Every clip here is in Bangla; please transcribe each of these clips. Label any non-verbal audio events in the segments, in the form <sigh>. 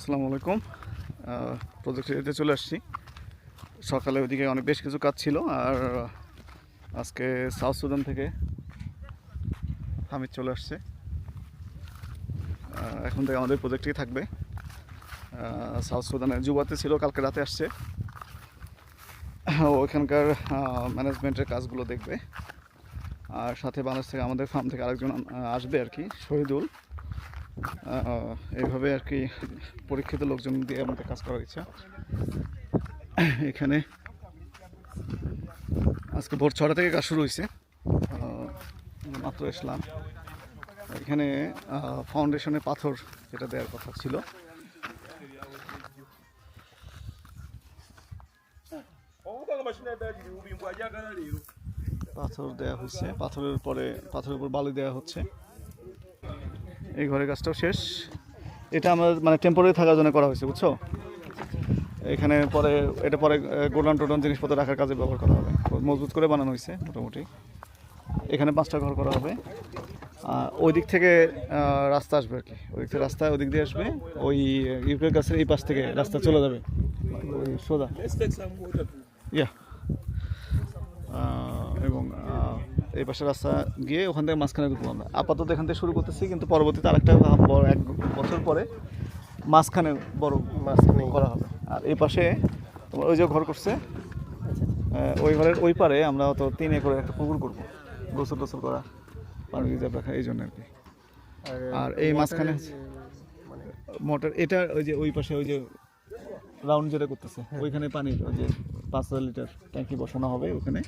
আসসালামু আলাইকুম। প্রজেক্ট এরিয়াতে চলে আসছি। সকালে ওইদিকে অনেক বেশ কিছু কাজ ছিল, আর আজকে সাউথ সুদান থেকে হামিদ চলে আসছে। এখন থেকে আমাদের প্রজেক্টেই থাকবে। সাউথ সুদানে জুবাতে ছিল, কালকে রাতে আসছে। ও ওইখানকার ম্যানেজমেন্টের কাজগুলো দেখবে। আর সাথে বাংলাদেশ থেকে আমাদের ফার্ম থেকে আরেকজন আসবে আর কি, শহীদুল। এইভাবে আর কি পরীক্ষিত লোকজন দিয়ে আমাদের কাজ করার ইচ্ছা। এখানে আজকে ভোর ছটা থেকে কাজ শুরু হয়েছে মাত্র এসলাম এখানে ফাউন্ডেশনে পাথর যেটা দেওয়ার কথা ছিল। পাথর দেওয়া হচ্ছে পাথরের পরে, পাথরের উপর বালি দেওয়া হচ্ছে। এই ঘরের কাজটাও শেষ। এটা আমার মানে টেম্পোরারি থাকার জন্য করা হয়েছে, বুঝছ? এখানে পরে, এটা পরে গোডাউন টোডাউন জিনিসপত্র রাখার কাজে ব্যবহার করা হবে। মজবুত করে বানানো হয়েছে, মোটামুটি। এখানে পাঁচটা ঘর করা হবে। ওই দিক থেকে রাস্তা আসবে আর কি। ওই দিক থেকে রাস্তা, ওই দিক দিয়ে আসবে। ওই ইউকের গাছের এই পাশ থেকে রাস্তা চলে যাবে। ওই সোজা। ইয়া। এই পাশে রাস্তা গিয়ে ওখান থেকে মাঝখানে ঢুকবো আমরা আপাতত এখান থেকে শুরু করতেছি কিন্তু পরবর্তীতে আরেকটা বড় এক বছর পরে মাঝখানে বড় মাঝখানে। করা হবে। আর এই পাশে তোমার ওই যে ঘর করছে ওই ঘরের ওই পারে আমরা তো তিন একরে একটা পুকুর করব গোসল টোসল করা পানি রিজার্ভ রাখা এই জন্য আর কি। আর এই মাঝখানে মোটর এটা ওই যে ওই পাশে ওই যে রাউন্ড যেটা করতেছে ওইখানে পানির ওই যে পাঁচ হাজার লিটার ট্যাঙ্কি বসানো হবে ওখানে।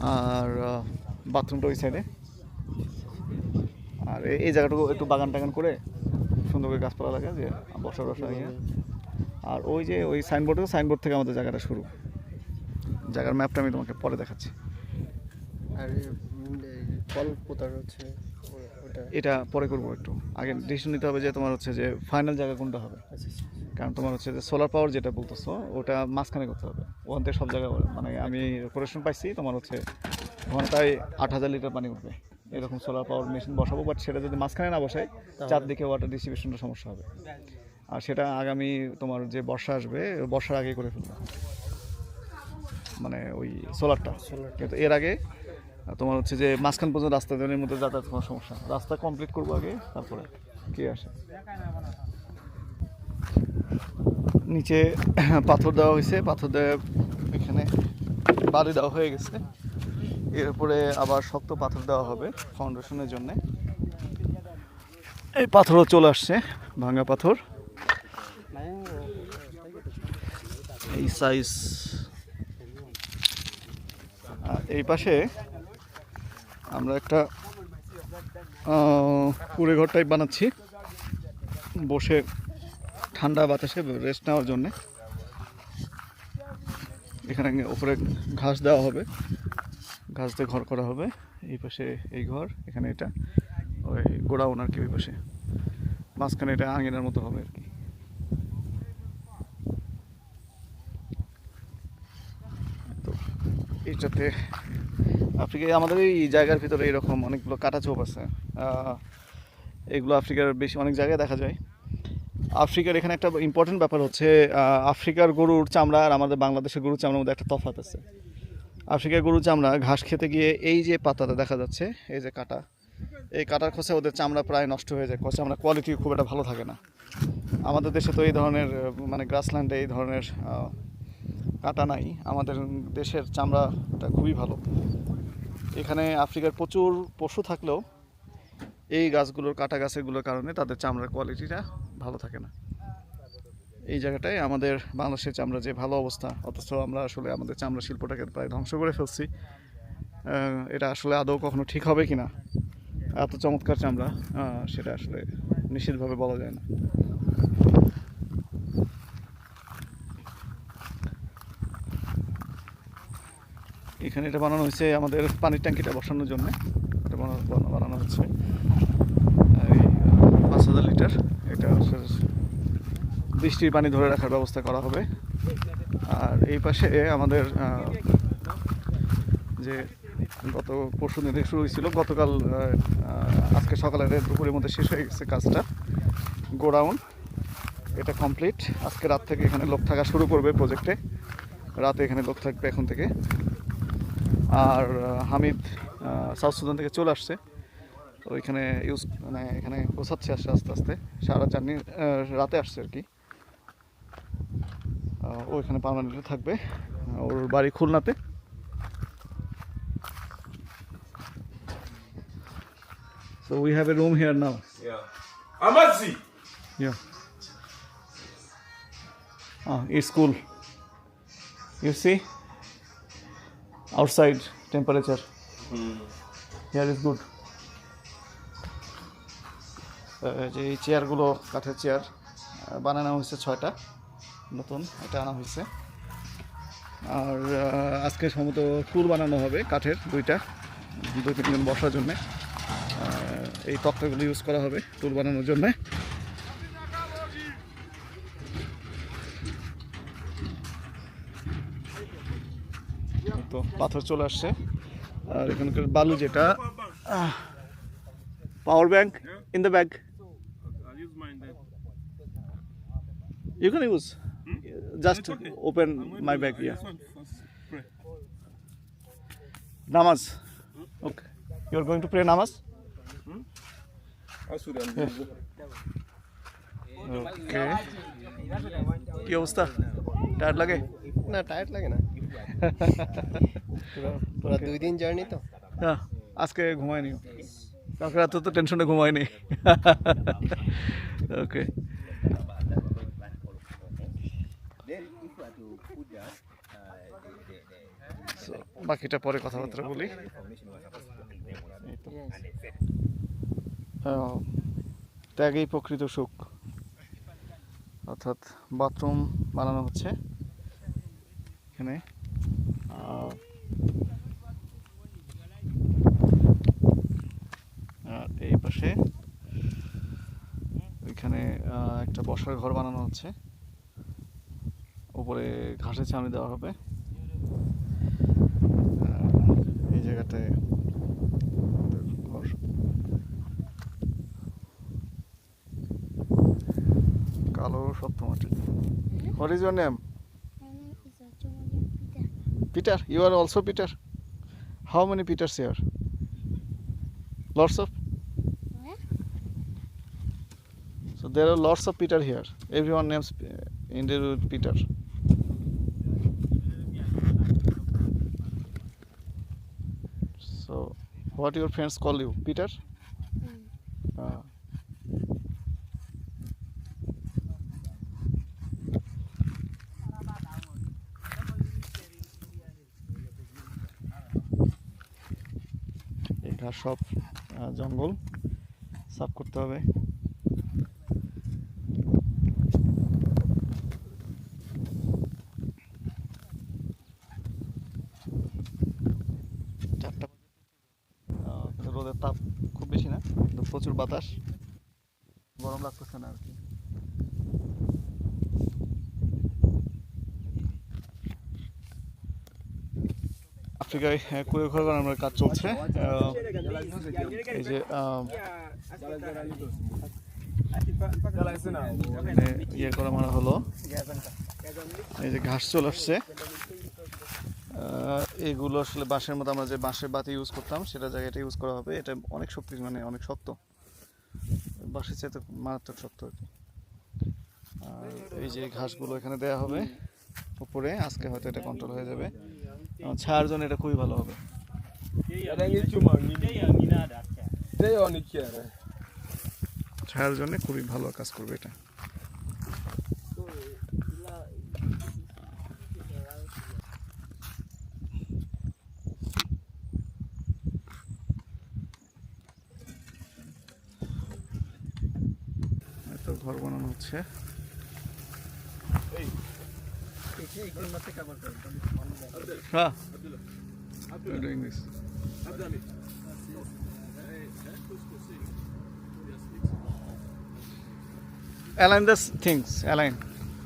আর বাথরুমটা ওই সাইডে আর এই- জায়গাটুকু একটু বাগান টাগান করে সুন্দর করে গাছপালা লাগে যে বসা বসা ইয়ে আর ওই যে ওই সাইনবোর্ড সাইনবোর্ড থেকে আমাদের জায়গাটা শুরু। জায়গার ম্যাপটা আমি তোমাকে পরে দেখাচ্ছি। আর হচ্ছে এটা পরে করব একটু। আগে ডিসিশন নিতে হবে যে তোমার হচ্ছে যে ফাইনাল জায়গা কোনটা হবে। আচ্ছা আচ্ছা। কারণ তোমার হচ্ছে যে সোলার পাওয়ার যেটা বলতেছো ওটা মাঝখানে করতে হবে। ওখান থেকে সব জায়গায় মানে আমি কোরেশন পাইছি তোমার হচ্ছে ঘন্টায় আট হাজার লিটার পানি উঠবে। এরকম সোলার পাওয়ার মেশিন বসাবো বাট সেটা যদি মাঝখানে না বসাই চারদিকে ওয়াটার ডিস্ট্রিবিউশনটা সমস্যা হবে। আর সেটা আগামী তোমার যে বর্ষা আসবে বর্ষার আগে করে ফেলব। মানে ওই সোলারটা কিন্তু এর আগে তোমার হচ্ছে যে মাঝখান পর্যন্ত রাস্তা দেওয়ার মধ্যে যাতায়াত কোনো সমস্যা রাস্তা কমপ্লিট করব আগে তারপরে কে আসে? নিচে পাথর দেওয়া হয়েছে, পাথর দেওয়া এখানে বালি দেওয়া হয়ে গেছে। এর উপরে আবার শক্ত পাথর দেওয়া হবে ফাউন্ডেশনের জন্য। এই পাথরও চলে আসছে, ভাঙা পাথর। এই সাইজ এই পাশে আমরা একটা কুড়ে ঘর টাইপ বানাচ্ছি। বসে ঠান্ডা বাতাসে রেস্ট নেওয়ার জন্যে। এখানে উপরে ঘাস দেওয়া হবে। ঘাস দিয়ে ঘর করা হবে। এই পাশে এই ঘর, এখানে এটা। ওই গোডাউন আর কি ওই পাশে। মাঝখানে এটা আঙিনার মতো হবে আর কি। তো এইটাতে আফ্রিকায় আমাদের এই জায়গার ভিতরে এরকম অনেকগুলো কাটা চোপ আছে এগুলো আফ্রিকার বেশি অনেক জায়গায় দেখা যায়। আফ্রিকার এখানে একটা ইম্পর্টেন্ট ব্যাপার হচ্ছে আফ্রিকার গরুর চামড়া আর আমাদের বাংলাদেশের গরুর চামড়ার মধ্যে একটা তফাৎ আছে। আফ্রিকার গরুর চামড়া, ঘাস খেতে গিয়ে এই যে পাতাটা দেখা যাচ্ছে, এই যে কাটা, এই কাটার খোঁচে ওদের চামড়া প্রায় নষ্ট হয়ে যায়। চামড়া কোয়ালিটি খুব একটা ভালো থাকে না। আমাদের দেশে তো এই ধরনের মানে গ্রাসল্যান্ডে এই ধরনের কাটা নাই। আমাদের দেশের চামড়াটা খুবই ভালো। এখানে আফ্রিকার প্রচুর পশু থাকলেও এই গাছগুলোর, কাটা গাছেগুলোর কারণে তাদের চামড়ার কোয়ালিটিটা ভালো থাকে না। এই জায়গাটায় আমাদের বাংলাদেশের চামড়া যে ভালো অবস্থা, অথচ আমরা আসলে আমাদের চামড়া শিল্পটাকে প্রায় ধ্বংস করে ফেলছি। এটা আসলে আদৌ কখনো ঠিক হবে কি না এত চমৎকার চামড়া সেটা আসলে নিশ্চিতভাবে বলা যায় না। এখানে এটা বানানো হয়েছে আমাদের পানির ট্যাঙ্কিটা বসানোর জন্য। এটা বানানো হচ্ছে এই পাঁচ হাজার লিটার এটা হচ্ছে বৃষ্টির পানি ধরে রাখার ব্যবস্থা করা হবে। আর এই পাশে আমাদের যে গত পরশু দিন শুরু হয়েছিল, গতকাল আজকে সকালে দুপুরের মধ্যে শেষ হয়ে গেছে কাজটা। গোডাউন, এটা কমপ্লিট। আজকে রাত থেকে এখানে লোক থাকা শুরু করবে প্রজেক্টে। রাতে এখানে লোক থাকবে এখন থেকে। আর হামিদ সাউথ সুদান থেকে চলে আসছে। তো এখানে ইউজ মানে এখানে গোছাচ্ছে আসছে আস্তে আস্তে। সারা জার্নি রাতে আসছে আর কি। ও এখানে পার্মানেন্টলি থাকবে ওর বাড়ি খুলনাতে So we have a room here now. Yeah. Amazi. Yeah. Ah, it's cool. You see? Outside temperature. Mm. Here is good. যে এই চেয়ারগুলো কাঠের চেয়ার বানানো হয়েছে ছয়টা নতুন এটা আনা হয়েছে। আর আজকে সম্ভবত টুল বানানো হবে কাঠের দুইটা দুই তিনজন বসার জন্যে। এই তক্তাগুলো ইউজ করা হবে টুল বানানোর জন্যে। তো পাথর চলে আসছে। আর এখানকার বালু যেটা power bank in the bag. You can use just open my bag yeah. Namaz okay you are going to pray namaz okay কি অবস্থা টায়ার লাগে না টায়ার্ড লাগে না পুরো দুই দিন জার্নি তো হ্যাঁ আজকে ঘুমায়নি কালকে রাতে তো টেনশনে ঘুমায়নি ওকে বাকিটা পরে কথাবার্তা বলি। ত্যাগেই প্রকৃত সুখ। অর্থাৎ বাথরুম বানানো হচ্ছে। এখানে। আর এই পাশে। ওইখানে একটা বসার ঘর বানানো হচ্ছে। উপরে ঘাসের ছামি দেওয়া হবে। এই জায়গাতে কালো সপ্তমাটি। Her is name Peter you are also Peter how many Peter here lords of so there are lords of Peter here every one names ইন্ডিয়ার with Peter So, what your friends call you, Peter? Mm. Uh, ঘাস সব জঙ্গল সাফ করতে হবে খুব বেশি না কিন্তু প্রচুর বাতাস গরম লাগতেছে না আর কি আফ্রিকায় কুড়ে ঘর বানানোর কাজ চলছে এই যে ইয়ে করা মারা হলো এই যে ঘাস চলে আসছে এগুলো আসলে বাঁশের মতো আমরা যে বাঁশের বাতি ইউজ করতাম, সেটা জায়গায় এটা ইউজ করা হবে। এটা অনেক শক্তি মানে অনেক শক্ত। বাঁশের চাইতে মারাত্মক শক্ত আর কি। আর এই যে ঘাসগুলো এখানে দেওয়া হবে, উপরে, আজকে হয়তো এটা কন্ট্রোল হয়ে যাবে। ছায়ার জন্য এটা খুবই ভালো হবে। ছায়ার জন্য খুবই ভালো কাজ করবে এটা। ঘর বানানো হচ্ছে হ্যাঁ We're doing this. Align the s- things. Align.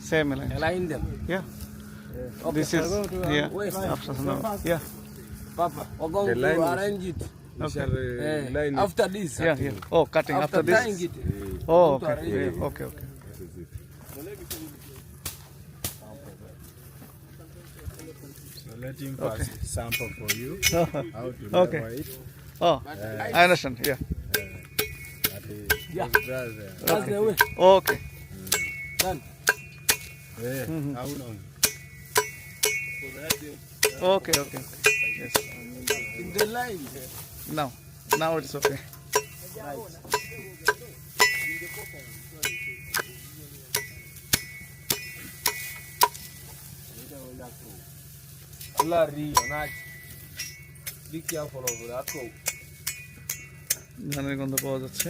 Same align. Align them. Yeah. This is yeah. West. After some, yeah. Papa, we're going The line to is- arrange it. Okay. Uh, after this. Yeah, yeah. Oh, cutting after, after this. It, oh, okay. Yeah, okay, okay. So let him pass okay. sample for you. <laughs> how to okay. it. Oh, uh, I understand. Yeah. Uh, yeah. That's the way. Okay. Done. Yeah. Mm -hmm. How long? Okay, okay. Yes. In the line. Now, now it's okay. Go. ধানের গন্ধ পাওয়া যাচ্ছে